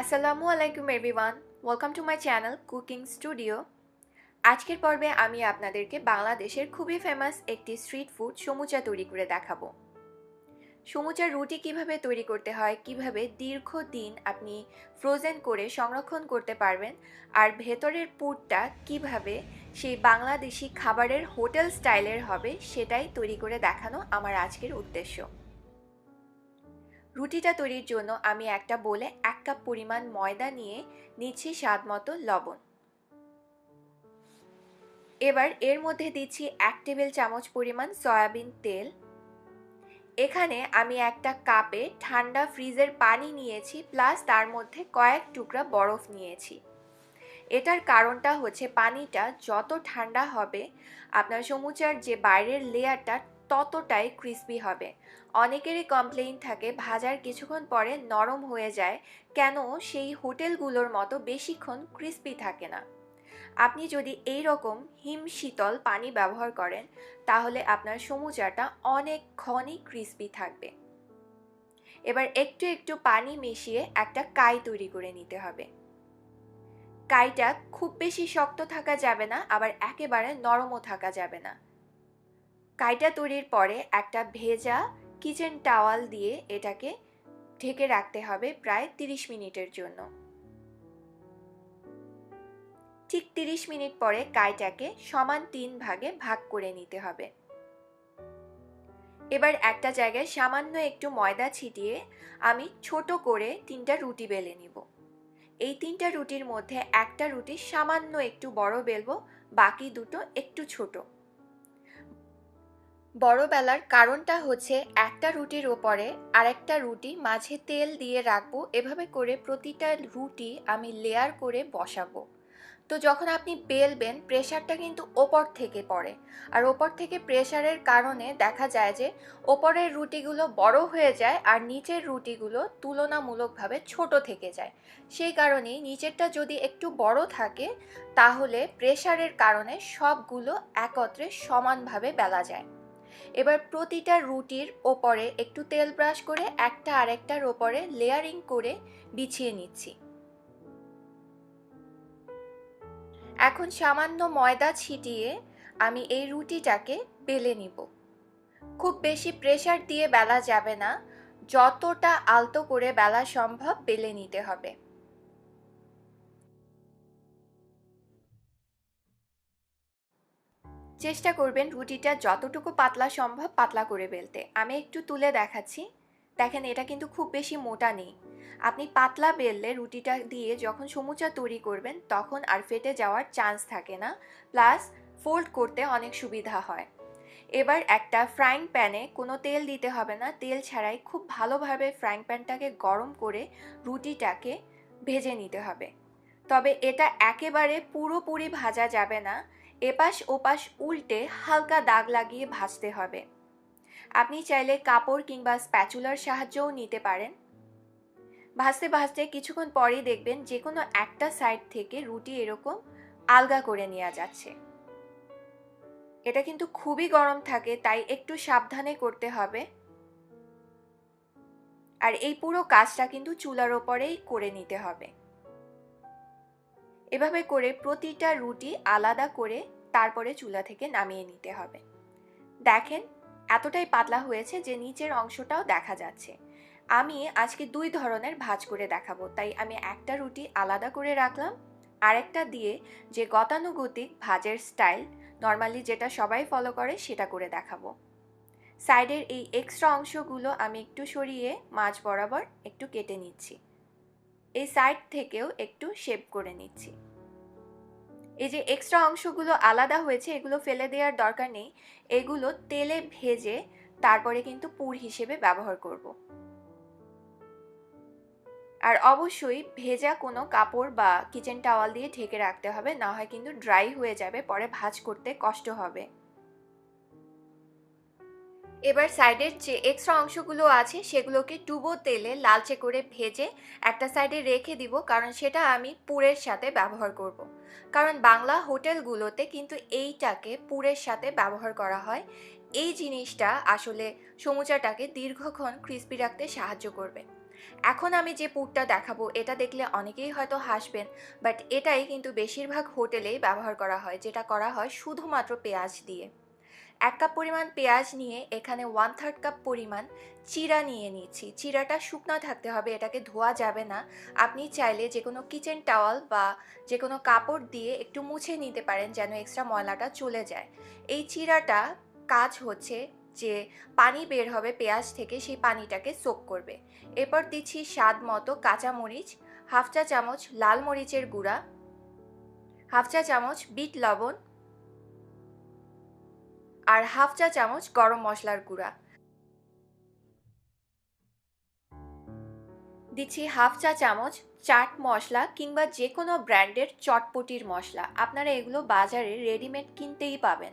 আসসালামু আলাইকুম everyone welcome to my channel cooking studio আজকের পর্বে আমি আপনাদেরকে বাংলাদেশের খুবই ফেমাস একটি স্ট্রিট ফুড সমুচা তৈরি করে দেখাবো। সমুচার রুটি কীভাবে তৈরি করতে হয়, কীভাবে দীর্ঘ দিন আপনি ফ্রোজেন করে সংরক্ষণ করতে পারবেন, আর ভেতরের পুরটা কীভাবে সেই বাংলাদেশি খাবারের হোটেল স্টাইলের হবে, সেটাই তৈরি করে দেখানো আমার আজকের উদ্দেশ্য। রুটিটা তৈরির জন্য আমি একটা বলে এক কাপ পরিমাণ ময়দা নিয়ে নিচ্ছি স্বাদ মতো লবণ। এবার এর মধ্যে দিচ্ছি এক টেবিল চামচ পরিমাণ সয়াবিন তেল। এখানে আমি একটা কাপে ঠান্ডা ফ্রিজের পানি নিয়েছি, প্লাস তার মধ্যে কয়েক টুকরা বরফ নিয়েছি। এটার কারণটা হচ্ছে পানিটা যত ঠান্ডা হবে, আপনার সমুচার যে বাইরের লেয়ারটা ততটাই ক্রিসপি হবে। অনেকেরই কমপ্লেইন থাকে, ভাজার কিছুক্ষণ পরে নরম হয়ে যায়, কেন সেই হোটেলগুলোর মতো বেশিক্ষণ ক্রিস্পি থাকে না। আপনি যদি এই রকম হিম শীতল পানি ব্যবহার করেন, তাহলে আপনার সমুচাটা অনেকক্ষণই ক্রিস্পি থাকবে। এবার একটু একটু পানি মিশিয়ে একটা কাই তৈরি করে নিতে হবে। কাইটা খুব বেশি শক্ত থাকা যাবে না, আবার একেবারে নরমও থাকা যাবে না। কাইটা তৈরির পরে একটা ভেজা কিচেন টাওয়াল দিয়ে এটাকে ঢেকে রাখতে হবে প্রায় তিরিশ মিনিটের জন্য। ঠিক তিরিশ মিনিট পরে কাইটাকে সমান তিন ভাগে ভাগ করে নিতে হবে। এবার একটা জায়গায় সামান্য একটু ময়দা ছিটিয়ে আমি ছোট করে তিনটা রুটি বেলে নিব। এই তিনটা রুটির মধ্যে একটা রুটি সামান্য একটু বড় বেলবো, বাকি দুটো একটু ছোট। বড় বেলার কারণটা হচ্ছে একটা রুটির ওপরে আরেকটা রুটি মাঝে তেল দিয়ে রাখব। এভাবে করে প্রতিটা রুটি আমি লেয়ার করে বসাবো। তো যখন আপনি বেলবেন প্রেশারটা কিন্তু ওপর থেকে পড়ে। আর ওপর থেকে প্রেশারের কারণে দেখা যায় যে ওপরের রুটিগুলো বড় হয়ে যায় আর নিচের রুটিগুলো তুলনামূলকভাবে ছোট থেকে যায়। সেই কারণেই নিচেরটা যদি একটু বড় থাকে, তাহলে প্রেশারের কারণে সবগুলো একত্রে সমানভাবে বেলা যায়। এবার প্রতিটা রুটির ওপরে একটু তেল ব্রাশ করে একটা আরেকটার ওপরে লেয়ারিং করে বিছিয়ে নিচ্ছি। এখন সামান্য ময়দা ছিটিয়ে আমি এই রুটিটাকে বেলে নিব। খুব বেশি প্রেশার দিয়ে বেলা যাবে না, যতটা আলতো করে বেলা সম্ভব বেলে নিতে হবে। চেষ্টা করবেন রুটিটা যতটুকু পাতলা সম্ভব পাতলা করে বেলতে। আমি একটু তুলে দেখাচ্ছি। দেখেন, এটা কিন্তু খুব বেশি মোটা নেই। আপনি পাতলা বেললে রুটিটা দিয়ে যখন সমুচা তৈরি করবেন, তখন আর ফেটে যাওয়ার চান্স থাকে না। প্লাস ফোল্ড করতে অনেক সুবিধা হয়। এবার একটা ফ্রাইং প্যানে কোনো তেল দিতে হবে না। তেল ছাড়াই খুব ভালোভাবে ফ্রাইং প্যানটাকে গরম করে রুটিটাকে ভেজে নিতে হবে। তবে এটা একেবারে পুরোপুরি ভাজা যাবে না। এপাশ ওপাশ উল্টে হালকা দাগ লাগিয়ে ভাজতে হবে। আপনি চাইলে কাপড় কিংবা স্প্যাচুলার সাহায্যও নিতে পারেন। ভাজতে ভাজতে কিছুক্ষণ পরেই দেখবেন যে কোনো একটা সাইড থেকে রুটি এরকম আলগা করে নেওয়া যাচ্ছে। এটা কিন্তু খুবই গরম থাকে, তাই একটু সাবধানে করতে হবে। আর এই পুরো কাজটা কিন্তু চুলার ওপরেই করে নিতে হবে। এভাবে করে প্রতিটা রুটি আলাদা করে তারপরে চুলা থেকে নামিয়ে নিতে হবে। দেখেন, এতটাই পাতলা হয়েছে যে নিচের অংশটাও দেখা যাচ্ছে। আমি আজকে দুই ধরনের ভাজ করে দেখাবো, তাই আমি একটা রুটি আলাদা করে রাখলাম, আরেকটা দিয়ে যে গতানুগতিক ভাজের স্টাইল নর্মালি যেটা সবাই ফলো করে সেটা করে দেখাবো। সাইডের এই এক্সট্রা অংশগুলো আমি একটু সরিয়ে মাছ বরাবর একটু কেটে নিচ্ছি। এই সাইড থেকেও একটু শেপ করে নিচ্ছি। এই যে এক্সট্রা অংশগুলো আলাদা হয়েছে, এগুলো ফেলে দেওয়ার দরকার নেই। এগুলো তেলে ভেজে তারপরে কিন্তু পুর হিসেবে ব্যবহার করব। আর অবশ্যই ভেজা কোনো কাপড় বা কিচেন টাওয়াল দিয়ে ঢেকে রাখতে হবে, না হয় কিন্তু ড্রাই হয়ে যাবে, পরে ভাজ করতে কষ্ট হবে। এবার সাইডের যে এক্সট্রা অংশগুলো আছে সেগুলোকে ডুবো তেলে লালচে করে ভেজে একটা সাইডে রেখে দিব, কারণ সেটা আমি পুরের সাথে ব্যবহার করব। কারণ বাংলা হোটেলগুলোতে কিন্তু এইটাকে পুরের সাথে ব্যবহার করা হয়। এই জিনিসটা আসলে সমুচাটাকে দীর্ঘক্ষণ ক্রিস্পি রাখতে সাহায্য করবে। এখন আমি যে পুরটা দেখাবো, এটা দেখলে অনেকেই হয়তো হাসবেন বাট এটাই কিন্তু বেশিরভাগ হোটেলেই ব্যবহার করা হয়, যেটা করা হয় শুধুমাত্র পেঁয়াজ দিয়ে। এক কাপ পরিমাণ পেঁয়াজ নিয়ে এখানে ওয়ান থার্ড কাপ পরিমাণ চিরা নিয়ে নিচ্ছি চিরাটা শুকনো থাকতে হবে, এটাকে ধোয়া যাবে না। আপনি চাইলে যে কোনো কিচেন টাওয়াল বা যে কোনো কাপড় দিয়ে একটু মুছে নিতে পারেন যেন এক্সট্রা ময়লাটা চলে যায়। এই চিরাটা কাজ হচ্ছে যে পানি বের হবে পেঁয়াজ থেকে, সেই পানিটাকে সোক করবে। এরপর দিচ্ছি স্বাদ মতো কাঁচামরিচ, হাফ চা চামচ লাল মরিচের গুঁড়া, হাফ চা চামচ বিট লবণ আর হাফ চা চামচ গরম মশলার গুঁড়া। দিচ্ছি হাফ চা চামচ চাট মশলা কিংবা যে কোনো ব্র্যান্ডের চটপটির মশলা। আপনারা এগুলো বাজারে রেডিমেড কিনতেই পাবেন।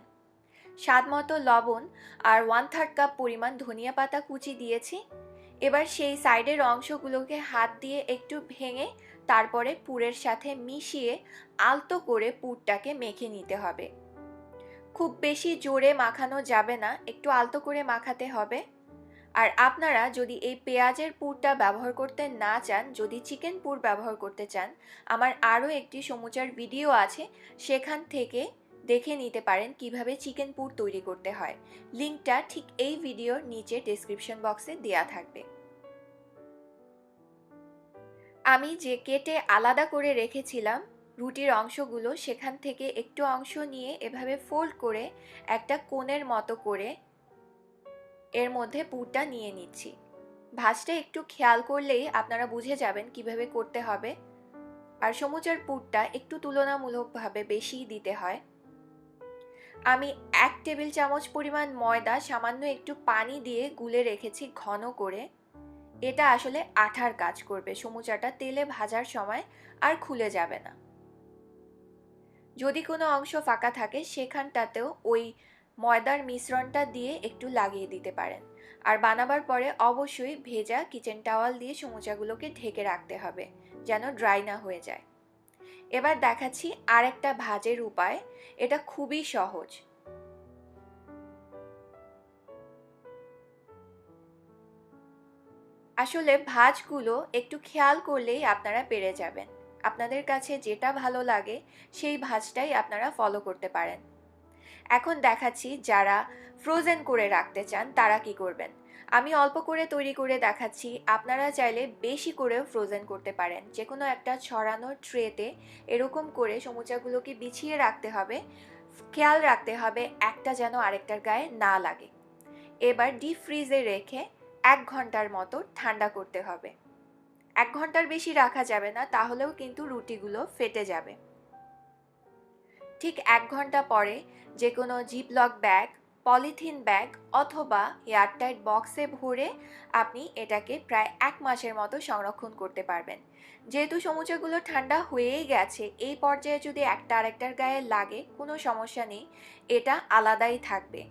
স্বাদ মতো লবণ আর ওয়ান থার্ড কাপ পরিমাণ ধনিয়া পাতা কুচি দিয়েছি। এবার সেই সাইডের অংশগুলোকে হাত দিয়ে একটু ভেঙে তারপরে পুরের সাথে মিশিয়ে আলতো করে পুরটাকে মেখে নিতে হবে। খুব বেশি জোরে মাখানো যাবে না, একটু আলতো করে মাখাতে হবে। আর আপনারা যদি এই পেঁয়াজের পুরটা ব্যবহার করতে না চান, যদি চিকেন পুর ব্যবহার করতে চান, আমার আরও একটি সমুচার ভিডিও আছে, সেখান থেকে দেখে নিতে পারেন কীভাবে চিকেন পুর তৈরি করতে হয়। লিঙ্কটা ঠিক এই ভিডিওর নিচে ডেসক্রিপশন বক্সে দেয়া থাকবে। আমি যে কেটে আলাদা করে রেখেছিলাম রুটির অংশগুলো সেখান থেকে একটু অংশ নিয়ে এভাবে ফোল্ড করে একটা কোণের মতো করে এর মধ্যে পুরটা নিয়ে নিচ্ছি। ভাজটা একটু খেয়াল করলেই আপনারা বুঝে যাবেন কীভাবে করতে হবে। আর সমুচার পুরটা একটু তুলনামূলকভাবে বেশি দিতে হয়। আমি এক টেবিল চামচ পরিমাণ ময়দা সামান্য একটু পানি দিয়ে গুলে রেখেছি ঘন করে। এটা আসলে আঠার কাজ করবে। সমুচাটা তেলে ভাজার সময় আর খুলে যাবে না। যদি কোনো অংশ ফাঁকা থাকে, সেখানটাতেও ওই ময়দার মিশ্রণটা দিয়ে একটু লাগিয়ে দিতে পারেন। আর বানাবার পরে অবশ্যই ভেজা কিচেন টাওয়াল দিয়ে সমুচাগুলোকে ঢেকে রাখতে হবে, যেন ড্রাই না হয়ে যায়। এবার দেখাচ্ছি আরেকটা ভাজের উপায়, এটা খুবই সহজ। আসলে ভাজগুলো একটু খেয়াল করলেই আপনারা পেরে যাবেন। আপনাদের কাছে যেটা ভালো লাগে, সেই ভাজটাই আপনারা ফলো করতে পারেন। এখন দেখাচ্ছি যারা ফ্রোজেন করে রাখতে চান, তারা কি করবেন? আমি অল্প করে তৈরি করে দেখাচ্ছি, আপনারা চাইলে বেশি করেও ফ্রোজেন করতে পারেন। যে কোনো একটা ছড়ানো ট্রেতে এরকম করে সমুচাগুলোকে বিছিয়ে রাখতে হবে, খেয়াল রাখতে হবে একটা যেন আরেকটার গায়ে না লাগে। এবার ডিপ ফ্রিজে রেখে এক ঘণ্টার মতো ঠান্ডা করতে হবে। এক ঘণ্টার বেশি রাখা যাবে না, তাহলেও কিন্তু রুটিগুলো ফেটে যাবে। ঠিক এক ঘণ্টা পরে যে কোনো জিপলক ব্যাগ পলিথিন ব্যাগ অথবা এয়ারটাইট বক্সে ভরে আপনি এটাকে প্রায় এক মাসের মতো সংরক্ষণ করতে পারবেন। যেহেতু সমুচাগুলো ঠান্ডা হয়েই গেছে, এই পর্যায়ে যদি একটা আরেকটার গায়ে লাগে, কোনো সমস্যা নেই, এটা আলাদাই থাকবে।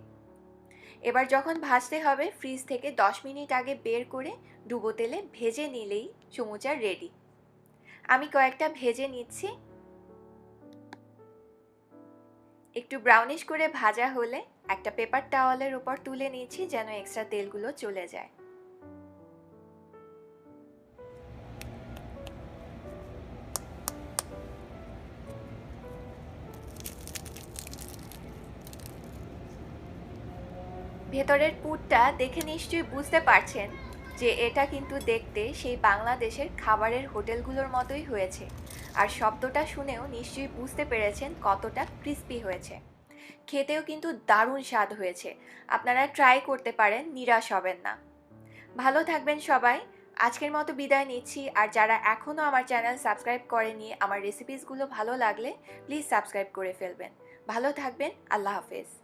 এবার যখন ভাজতে হবে ফ্রিজ থেকে দশ মিনিট আগে বের করে ডুবো তেলে ভেজে নিলেই সমুচা রেডি আমি কয়েকটা ভেজে নিচ্ছি। একটু ব্রাউনিশ করে ভাজা হলে একটা পেপার টাওয়ালের উপর তুলে নিচ্ছি যেন এক্সট্রা তেলগুলো চলে যায়। ভেতরের পুরটা দেখে নিশ্চয়ই বুঝতে পারছেন যে এটা কিন্তু দেখতে সেই বাংলাদেশের খাবারের হোটেলগুলোর মতোই হয়েছে। আর শব্দটা শুনেও নিশ্চয়ই বুঝতে পেরেছেন কতটা ক্রিস্পি হয়েছে। খেতেও কিন্তু দারুণ স্বাদ হয়েছে। আপনারা ট্রাই করতে পারেন, নিরাশ হবেন না। ভালো থাকবেন সবাই। আজকের মতো বিদায় নিচ্ছি। আর যারা এখনও আমার চ্যানেল সাবস্ক্রাইব করেনি আমার রেসিপিসগুলো ভালো লাগলে প্লিজ সাবস্ক্রাইব করে ফেলবেন। ভালো থাকবেন, আল্লাহ হাফেজ।